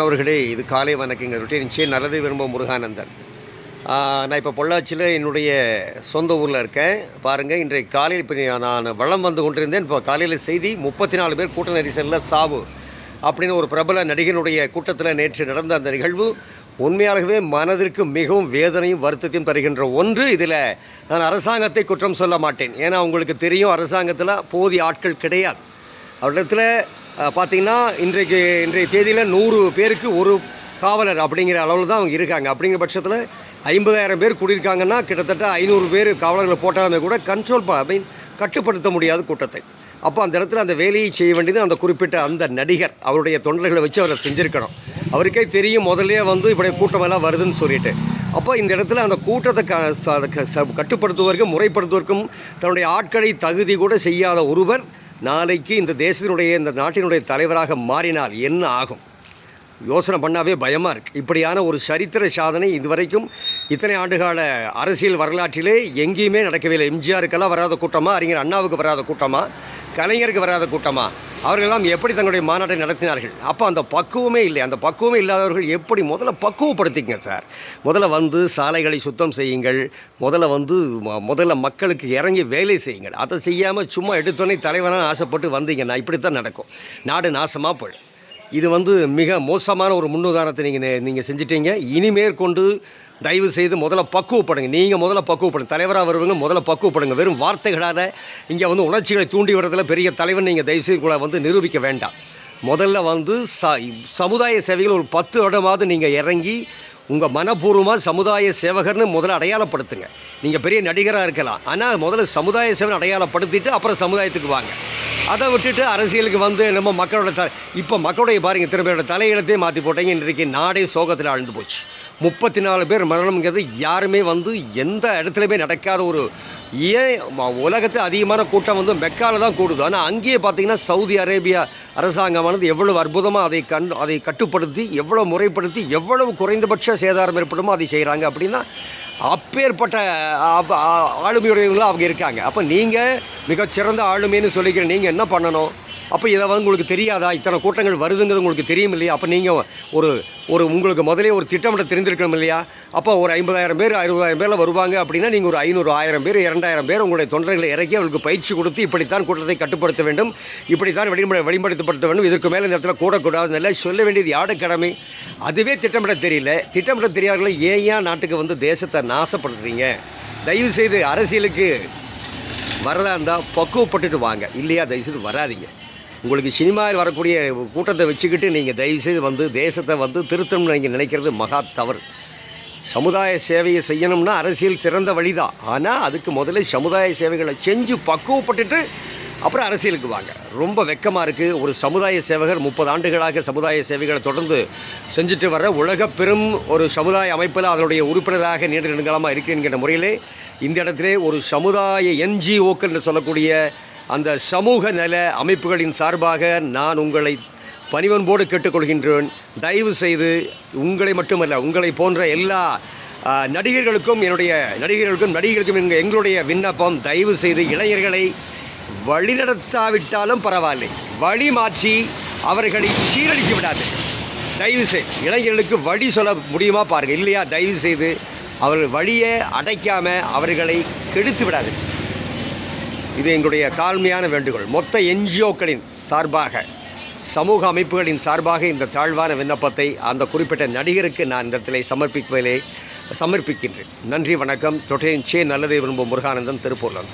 அவர்களே இது காலை வணக்கங்க ரொட்டீன் சே நல்லது விரும்பும் முருகானந்தன். நான் இப்போ பொள்ளாச்சியில் என்னுடைய சொந்த ஊரில் இருக்கேன். பாருங்கள் இன்றைக்கு காலையில் இப்போ நான் வளம் வந்து கொண்டிருந்தேன். இப்போ காலையில் செய்தி முப்பத்தி நாலு பேர் கூட்ட நெரிசலில் சாவு அப்படின்னு ஒரு பிரபல நடிகனுடைய கூட்டத்தில் நேற்று நடந்த அந்த நிகழ்வு உண்மையாகவே மனதிற்கு மிகவும் வேதனையும் வருத்தத்தையும் தருகின்ற ஒன்று. இதில் நான் அரசாங்கத்தை குற்றம் சொல்ல மாட்டேன். ஏன்னா உங்களுக்கு தெரியும் அரசாங்கத்தில் போதிய ஆட்கள் கிடையாது. அவரிடத்தில் பார்த்திங்கன்னா இன்றைக்கு இன்றைய தேதியில் நூறு பேருக்கு ஒரு காவலர் அப்படிங்கிற அளவில் தான் அவங்க இருக்காங்க. அப்படிங்கிற பட்சத்தில் ஐம்பதாயிரம் பேர் கூடியிருக்காங்கன்னா கிட்டத்தட்ட ஐநூறு பேர் காவலர்களை போட்டாலுமே கூட கண்ட்ரோல் ஐ மீன் கட்டுப்படுத்த முடியாத கூட்டத்தை. அப்போ அந்த இடத்துல அந்த வேலையை செய்ய வேண்டியது அந்த குறிப்பிட்ட அந்த நடிகர் அவருடைய தொண்டர்களை வச்சு அவரை செஞ்சுருக்கணும். அவருக்கே தெரியும் முதல்லயே வந்து இப்படி கூட்டமெல்லாம் வருதுன்னு சொல்லிட்டு. அப்போ இந்த இடத்துல அந்த கூட்டத்தை க அதை க- கட்டுப்படுத்துவதற்கும் முறைப்படுத்துவதற்கும் தன்னுடைய ஆட்களை தகுதி கூட செய்யாத ஒருவர் நாளைக்கு இந்த தேசத்தினுடைய இந்த நாட்டினுடைய தலைவராக மாறினால் என்ன ஆகும்? யோசனை பண்ணாவே பயமாக இருக்குது இப்படியான ஒரு சரித்திர சாதனை இதுவரைக்கும் இத்தனை ஆண்டுகால அரசியல் வரலாற்றிலே எங்கேயுமே நடக்கவே இல்லை எம்ஜிஆருக்கெல்லாம் வராத கூட்டமாக அறிஞர் அண்ணாவுக்கு வராத கூட்டமாக கலைஞருக்கு வராத கூட்டமாக அவர்களெல்லாம் எப்படி தங்களுடைய மாநாட்டை நடத்தினார்கள்? அப்போ அந்த பக்குவமே இல்லை. அந்த பக்குவமே இல்லாதவர்கள் எப்படி முதல்ல பக்குவப்படுத்திங்க சார்? முதல்ல வந்து சாலைகளை சுத்தம் செய்யுங்கள். முதல்ல வந்து முதல்ல மக்களுக்கு இறங்கி வேலை செய்யுங்கள். அதை செய்யாமல் சும்மா எடுத்தோன்னே தலைவனாக ஆசைப்பட்டு வந்தீங்கன்னா இப்படித்தான் நடக்கும். நாடு நாசமாக போயிடும். இது வந்து மிக மோசமான ஒரு முன்னுதாரணத்தை நீங்கள் நீங்கள் செஞ்சிட்டீங்க. இனிமேற்கொண்டு தயவு செய்து முதல்ல பக்குவப்படுங்க. நீங்கள் முதல்ல பக்குவப்படுங்க. தலைவராக வருவங்க முதல்ல பக்குவப்படுங்க. வெறும் வார்த்தைகளால் இங்கே வந்து உணர்ச்சிகளை தூண்டி விடுறதுல பெரிய தலைவன் நீங்கள் தயவு செய்து கூட வந்து நிரூபிக்க வேண்டாம். முதல்ல வந்து ச சமுதாய சேவைகள் ஒரு பத்து வருடமாவது நீங்கள் இறங்கி உங்கள் மனப்பூர்வமாக சமுதாய சேவகர்னு முதல்ல அடையாளப்படுத்துங்க. நீங்கள் பெரிய நடிகராக இருக்கலாம். ஆனால் முதல்ல சமுதாய சேவை அடையாளப்படுத்திட்டு அப்புறம் சமுதாயத்துக்கு வாங்க. அதை விட்டுட்டு அரசியலுக்கு வந்து நம்ம மக்களோட த இப்போ மக்களுடைய பாருங்கள் திரும்பியோட தலையிடத்தையே மாற்றி போட்டீங்க. இன்றைக்கு நாடே சோகத்தில் ஆழ்ந்து போச்சு. முப்பத்தி நாலு பேர் மரணம்ங்கிறது யாருமே வந்து எந்த இடத்துலையுமே நடக்காத ஒரு ஏன் உலகத்தில் அதிகமான கூட்டம் வந்து மெக்காவில் தான் கூடுது. ஆனால் அங்கேயே பார்த்தீங்கன்னா சவுதி அரேபியா அரசாங்கமானது எவ்வளவு அற்புதமாக அதை கண் அதை கட்டுப்படுத்தி எவ்வளோ முறைப்படுத்தி எவ்வளவு குறைந்தபட்ச சேதாரம் ஏற்படுமோ அதை செய்கிறாங்க அப்படின்னா அப்பேற்பட்ட ஆளுமையுடையவங்களாக ஆளுமையுடையவங்களும் அவங்க இருக்காங்க. அப்போ நீங்கள் மிகச்சிறந்த ஆளுமைன்னு சொல்லிக்கிற நீங்கள் என்ன பண்ணணும்? அப்போ இதை வந்து உங்களுக்கு தெரியாதா? இத்தனை கூட்டங்கள் வருதுங்கிறது உங்களுக்கு தெரியும் இல்லையா அப்போ நீங்கள் ஒரு ஒரு உங்களுக்கு முதலே ஒரு திட்டமிட்ட தெரிந்திருக்கணும் இல்லையா? அப்போ ஒரு ஐம்பதாயிரம் பேர் அறுபதாயிரம் பேரில் வருவாங்க அப்படின்னா நீங்கள் ஒரு ஐநூறு ஆயிரம் பேர் இரண்டாயிரம் பேர் உங்களுடைய தொண்டர்களை இறக்கி அவர்களுக்கு பயிற்சி கொடுத்து இப்படித்தான் கூட்டத்தை கட்டுப்படுத்த வேண்டும். இப்படித்தான் வழிமுறை வழிமுறைப்படுத்த வேண்டும். இதற்கு மேலே இந்த இடத்துல கூடக்கூடாது நல்லா சொல்ல வேண்டியது யாட கடமை? அதுவே திட்டமிட தெரியல. திட்டமிட தெரியாதவர்களை ஏன் ஏன் நாட்டுக்கு வந்து தேசத்தை நாசப்படுத்துறீங்க? தயவு செய்து அரசியலுக்கு வரதா இருந்தால் பக்குவப்பட்டுட்டு வாங்க. இல்லையா? தயவுசெய்து வராதீங்க. உங்களுக்கு சினிமாவில் வரக்கூடிய கூட்டத்தை வச்சுக்கிட்டு நீங்கள் தயவுசெய்து வந்து தேசத்தை வந்து திருத்தணும்னு நீங்கள் நினைக்கிறது மகா தவறு. சமுதாய சேவையை செய்யணும்னா அரசியல் சிறந்த வழிதான் ஆனால் அதுக்கு முதல்ல சமுதாய சேவைகளை செஞ்சு பக்குவப்பட்டுட்டு அப்புறம் அரசியலுக்கு வாங்க. ரொம்ப வெக்கமாக இருக்குது ஒரு சமுதாய சேவகர் முப்பது ஆண்டுகளாக சமுதாய சேவைகளை தொடர்ந்து செஞ்சுட்டு வர உலக பெரும் ஒரு சமுதாய அமைப்பில் அதனுடைய உறுப்பினராக நீண்ட நெடுங்காலமாக இருக்கிறேங்கிற முறையிலே இந்த இடத்துல ஒரு சமுதாய என்ஜிஓக்கள் என்று சொல்லக்கூடிய அந்த சமூக நல அமைப்புகளின் சார்பாக நான் உங்களை பணிவன்போடு கேட்டுக்கொள்கின்றேன். தயவு செய்து உங்களை மட்டுமல்ல உங்களை போன்ற எல்லா நடிகர்களுக்கும் என்னுடைய நடிகர்களுக்கும் நடிகர்களுக்கும் எங்களுடைய விண்ணப்பம். தயவு செய்து இளைஞர்களை வழிநடத்தாவிட்டாலும் பரவாயில்லை. வழி மாற்றி அவர்களை சீரழித்து விடாது. தயவு செய்து இளைஞர்களுக்கு வழி சொல்ல முடியுமா பாருங்கள் இல்லையா? தயவு செய்து அவர்கள் வழியை அடைக்காமல் அவர்களை கெடுத்து விடாது. இது எங்களுடைய தாழ்மையான வேண்டுகோள். மொத்த என்ஜிஓக்களின் சார்பாக சமூக அமைப்புகளின் சார்பாக இந்த தாழ்வான விண்ணப்பத்தை அந்த குறிப்பிட்ட நடிகருக்கு நான் இந்த இடத்திலே சமர்ப்பிப்பதிலே சமர்ப்பிக்கின்றேன். நன்றி வணக்கம். தொட்டையின் சே நல்லதை விரும்பும் முருகானந்தன் திருப்பூர்லன்